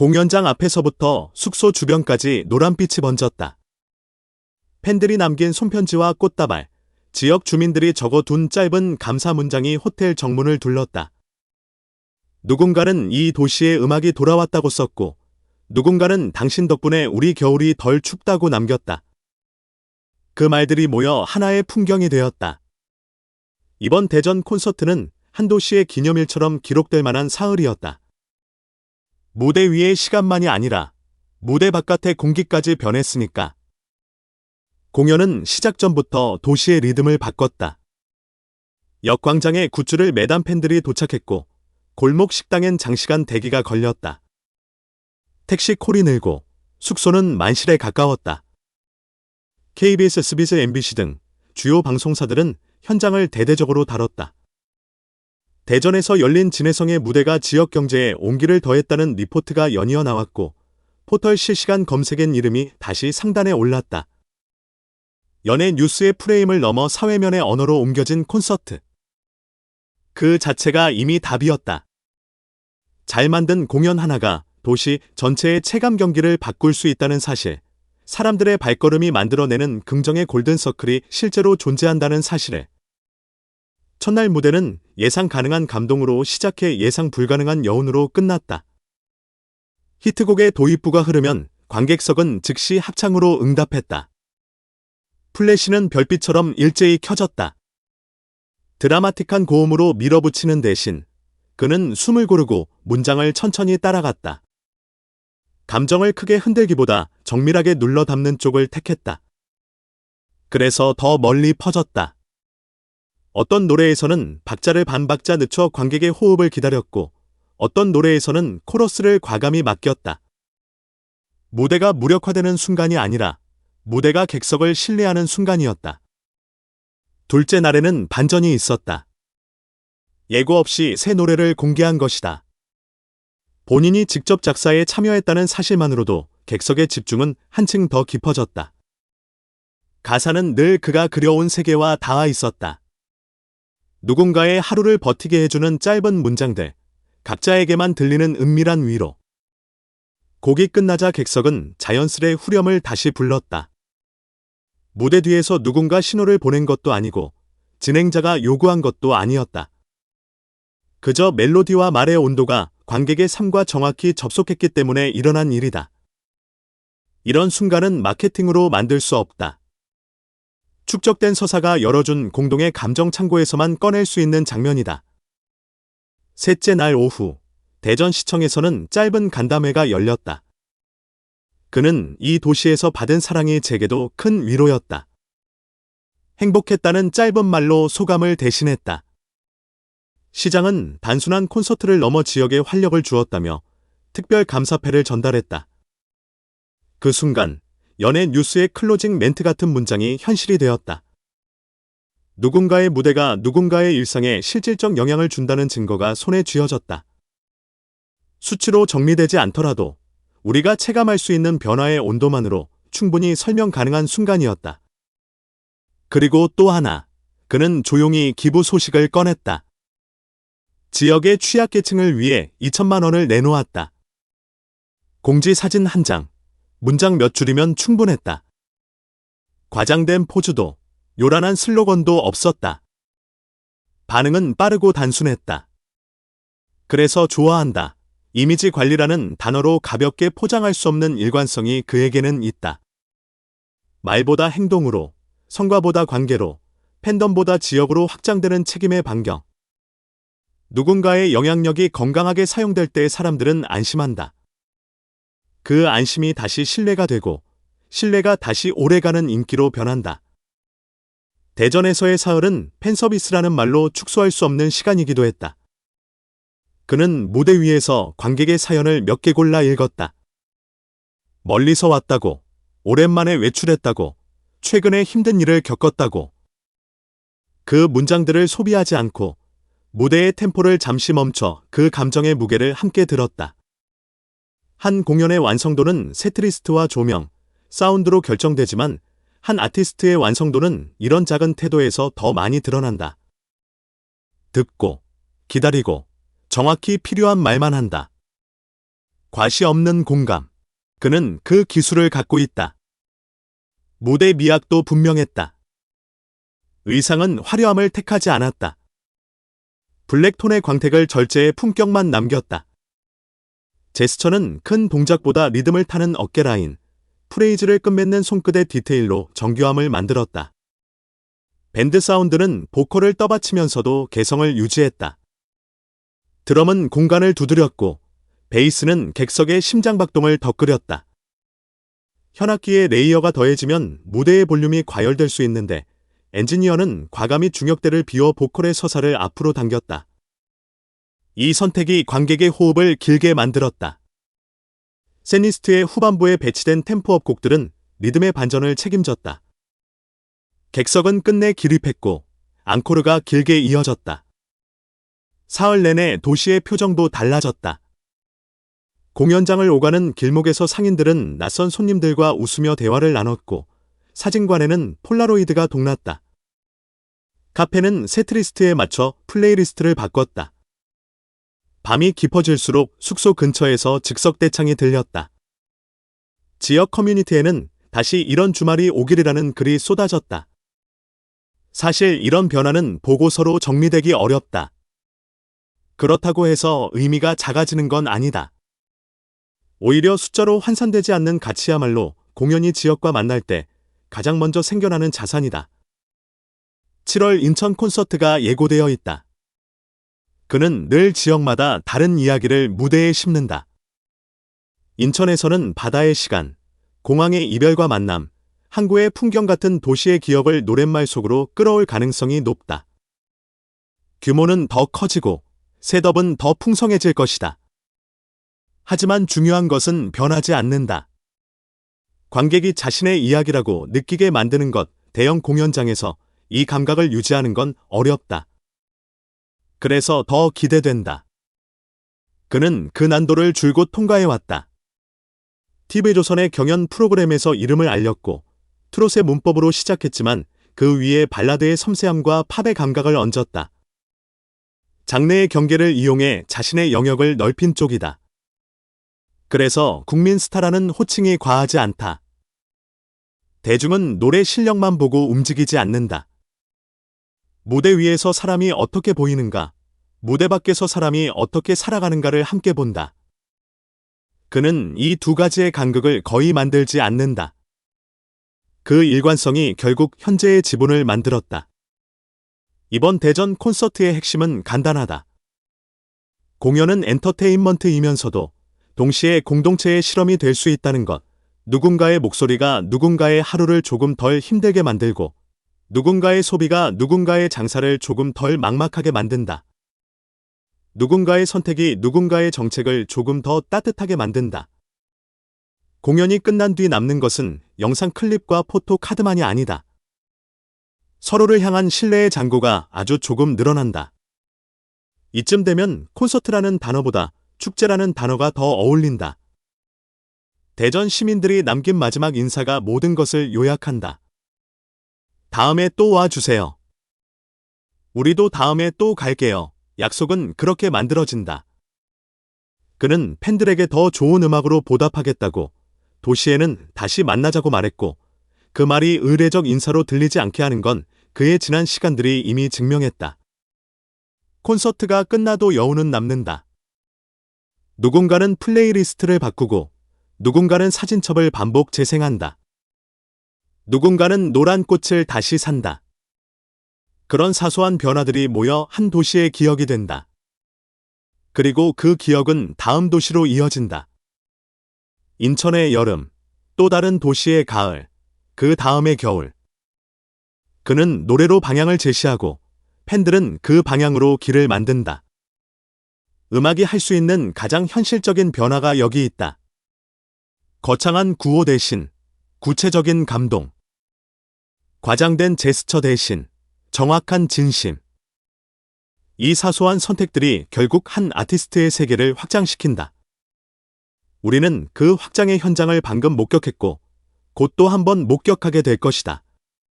공연장 앞에서부터 숙소 주변까지 노란빛이 번졌다. 팬들이 남긴 손편지와 꽃다발, 지역 주민들이 적어둔 짧은 감사 문장이 호텔 정문을 둘렀다. 누군가는 이 도시에 음악이 돌아왔다고 썼고, 누군가는 당신 덕분에 우리 겨울이 덜 춥다고 남겼다. 그 말들이 모여 하나의 풍경이 되었다. 이번 대전 콘서트는 한 도시의 기념일처럼 기록될 만한 사흘이었다. 무대 위의 시간만이 아니라 무대 바깥의 공기까지 변했으니까. 공연은 시작 전부터 도시의 리듬을 바꿨다. 역광장에 굿즈를 매단 팬들이 도착했고 골목 식당엔 장시간 대기가 걸렸다. 택시 콜이 늘고 숙소는 만실에 가까웠다. KBS, SBS, MBC 등 주요 방송사들은 현장을 대대적으로 다뤘다. 대전에서 열린 진해성의 무대가 지역 경제에 온기를 더했다는 리포트가 연이어 나왔고 포털 실시간 검색엔 이름이 다시 상단에 올랐다. 연예 뉴스의 프레임을 넘어 사회면의 언어로 옮겨진 콘서트. 그 자체가 이미 답이었다. 잘 만든 공연 하나가 도시 전체의 체감 경기를 바꿀 수 있다는 사실, 사람들의 발걸음이 만들어내는 긍정의 골든서클이 실제로 존재한다는 사실을. 첫날 무대는 예상 가능한 감동으로 시작해 예상 불가능한 여운으로 끝났다. 히트곡의 도입부가 흐르면 관객석은 즉시 합창으로 응답했다. 플래시는 별빛처럼 일제히 켜졌다. 드라마틱한 고음으로 밀어붙이는 대신 그는 숨을 고르고 문장을 천천히 따라갔다. 감정을 크게 흔들기보다 정밀하게 눌러 담는 쪽을 택했다. 그래서 더 멀리 퍼졌다. 어떤 노래에서는 박자를 반 박자 늦춰 관객의 호흡을 기다렸고 어떤 노래에서는 코러스를 과감히 맡겼다. 무대가 무력화되는 순간이 아니라 무대가 객석을 신뢰하는 순간이었다. 둘째 날에는 반전이 있었다. 예고 없이 새 노래를 공개한 것이다. 본인이 직접 작사에 참여했다는 사실만으로도 객석의 집중은 한층 더 깊어졌다. 가사는 늘 그가 그려온 세계와 닿아 있었다. 누군가의 하루를 버티게 해주는 짧은 문장들, 각자에게만 들리는 은밀한 위로. 곡이 끝나자 객석은 자연스레 후렴을 다시 불렀다. 무대 뒤에서 누군가 신호를 보낸 것도 아니고 진행자가 요구한 것도 아니었다. 그저 멜로디와 말의 온도가 관객의 삶과 정확히 접속했기 때문에 일어난 일이다. 이런 순간은 마케팅으로 만들 수 없다. 축적된 서사가 열어준 공동의 감정 창고에서만 꺼낼 수 있는 장면이다. 셋째 날 오후, 대전시청에서는 짧은 간담회가 열렸다. 그는 이 도시에서 받은 사랑이 제게도 큰 위로였다. 행복했다는 짧은 말로 소감을 대신했다. 시장은 단순한 콘서트를 넘어 지역에 활력을 주었다며 특별 감사패를 전달했다. 그 순간 연예 뉴스의 클로징 멘트 같은 문장이 현실이 되었다. 누군가의 무대가 누군가의 일상에 실질적 영향을 준다는 증거가 손에 쥐어졌다. 수치로 정리되지 않더라도 우리가 체감할 수 있는 변화의 온도만으로 충분히 설명 가능한 순간이었다. 그리고 또 하나, 그는 조용히 기부 소식을 꺼냈다. 지역의 취약계층을 위해 2천만 원을 내놓았다. 공지 사진 한 장, 문장 몇 줄이면 충분했다. 과장된 포즈도, 요란한 슬로건도 없었다. 반응은 빠르고 단순했다. 그래서 좋아한다. 이미지 관리라는 단어로 가볍게 포장할 수 없는 일관성이 그에게는 있다. 말보다 행동으로, 성과보다 관계로, 팬덤보다 지역으로 확장되는 책임의 반경. 누군가의 영향력이 건강하게 사용될 때 사람들은 안심한다. 그 안심이 다시 신뢰가 되고, 신뢰가 다시 오래가는 인기로 변한다. 대전에서의 사흘은 팬서비스라는 말로 축소할 수 없는 시간이기도 했다. 그는 무대 위에서 관객의 사연을 몇 개 골라 읽었다. 멀리서 왔다고, 오랜만에 외출했다고, 최근에 힘든 일을 겪었다고. 그 문장들을 소비하지 않고 무대의 템포를 잠시 멈춰 그 감정의 무게를 함께 들었다. 한 공연의 완성도는 세트리스트와 조명, 사운드로 결정되지만 한 아티스트의 완성도는 이런 작은 태도에서 더 많이 드러난다. 듣고, 기다리고, 정확히 필요한 말만 한다. 과시 없는 공감. 그는 그 기술을 갖고 있다. 무대 미학도 분명했다. 의상은 화려함을 택하지 않았다. 블랙톤의 광택을 절제해 품격만 남겼다. 제스처는 큰 동작보다 리듬을 타는 어깨 라인, 프레이즈를 끝맺는 손끝의 디테일로 정교함을 만들었다. 밴드 사운드는 보컬을 떠받치면서도 개성을 유지했다. 드럼은 공간을 두드렸고, 베이스는 객석의 심장박동을 덧그렸다. 현악기의 레이어가 더해지면 무대의 볼륨이 과열될 수 있는데, 엔지니어는 과감히 중역대를 비워 보컬의 서사를 앞으로 당겼다. 이 선택이 관객의 호흡을 길게 만들었다. 세니스트의 후반부에 배치된 템포업 곡들은 리듬의 반전을 책임졌다. 객석은 끝내 기립했고 앙코르가 길게 이어졌다. 사흘 내내 도시의 표정도 달라졌다. 공연장을 오가는 길목에서 상인들은 낯선 손님들과 웃으며 대화를 나눴고 사진관에는 폴라로이드가 동났다. 카페는 세트리스트에 맞춰 플레이리스트를 바꿨다. 밤이 깊어질수록 숙소 근처에서 즉석 대창이 들렸다. 지역 커뮤니티에는 다시 이런 주말이 오기리라는 글이 쏟아졌다. 사실 이런 변화는 보고서로 정리되기 어렵다. 그렇다고 해서 의미가 작아지는 건 아니다. 오히려 숫자로 환산되지 않는 가치야말로 공연이 지역과 만날 때 가장 먼저 생겨나는 자산이다. 7월 인천 콘서트가 예고되어 있다. 그는 늘 지역마다 다른 이야기를 무대에 심는다. 인천에서는 바다의 시간, 공항의 이별과 만남, 항구의 풍경 같은 도시의 기억을 노랫말 속으로 끌어올 가능성이 높다. 규모는 더 커지고 셋업은 더 풍성해질 것이다. 하지만 중요한 것은 변하지 않는다. 관객이 자신의 이야기라고 느끼게 만드는 것, 대형 공연장에서 이 감각을 유지하는 건 어렵다. 그래서 더 기대된다. 그는 그 난도를 줄곧 통과해왔다. TV조선의 경연 프로그램에서 이름을 알렸고 트롯의 문법으로 시작했지만 그 위에 발라드의 섬세함과 팝의 감각을 얹었다. 장르의 경계를 이용해 자신의 영역을 넓힌 쪽이다. 그래서 국민 스타라는 호칭이 과하지 않다. 대중은 노래 실력만 보고 움직이지 않는다. 무대 위에서 사람이 어떻게 보이는가, 무대 밖에서 사람이 어떻게 살아가는가를 함께 본다. 그는 이 두 가지의 간극을 거의 만들지 않는다. 그 일관성이 결국 현재의 지분을 만들었다. 이번 대전 콘서트의 핵심은 간단하다. 공연은 엔터테인먼트이면서도 동시에 공동체의 실험이 될 수 있다는 것. 누군가의 목소리가 누군가의 하루를 조금 덜 힘들게 만들고 누군가의 소비가 누군가의 장사를 조금 덜 막막하게 만든다. 누군가의 선택이 누군가의 정책을 조금 더 따뜻하게 만든다. 공연이 끝난 뒤 남는 것은 영상 클립과 포토 카드만이 아니다. 서로를 향한 신뢰의 잔고가 아주 조금 늘어난다. 이쯤 되면 콘서트라는 단어보다 축제라는 단어가 더 어울린다. 대전 시민들이 남긴 마지막 인사가 모든 것을 요약한다. 다음에 또 와주세요. 우리도 다음에 또 갈게요. 약속은 그렇게 만들어진다. 그는 팬들에게 더 좋은 음악으로 보답하겠다고 도시에는 다시 만나자고 말했고 그 말이 의례적 인사로 들리지 않게 하는 건 그의 지난 시간들이 이미 증명했다. 콘서트가 끝나도 여운은 남는다. 누군가는 플레이리스트를 바꾸고 누군가는 사진첩을 반복 재생한다. 누군가는 노란 꽃을 다시 산다. 그런 사소한 변화들이 모여 한 도시의 기억이 된다. 그리고 그 기억은 다음 도시로 이어진다. 인천의 여름, 또 다른 도시의 가을, 그 다음의 겨울. 그는 노래로 방향을 제시하고 팬들은 그 방향으로 길을 만든다. 음악이 할 수 있는 가장 현실적인 변화가 여기 있다. 거창한 구호 대신 구체적인 감동. 과장된 제스처 대신 정확한 진심. 이 사소한 선택들이 결국 한 아티스트의 세계를 확장시킨다. 우리는 그 확장의 현장을 방금 목격했고, 곧 또 한 번 목격하게 될 것이다.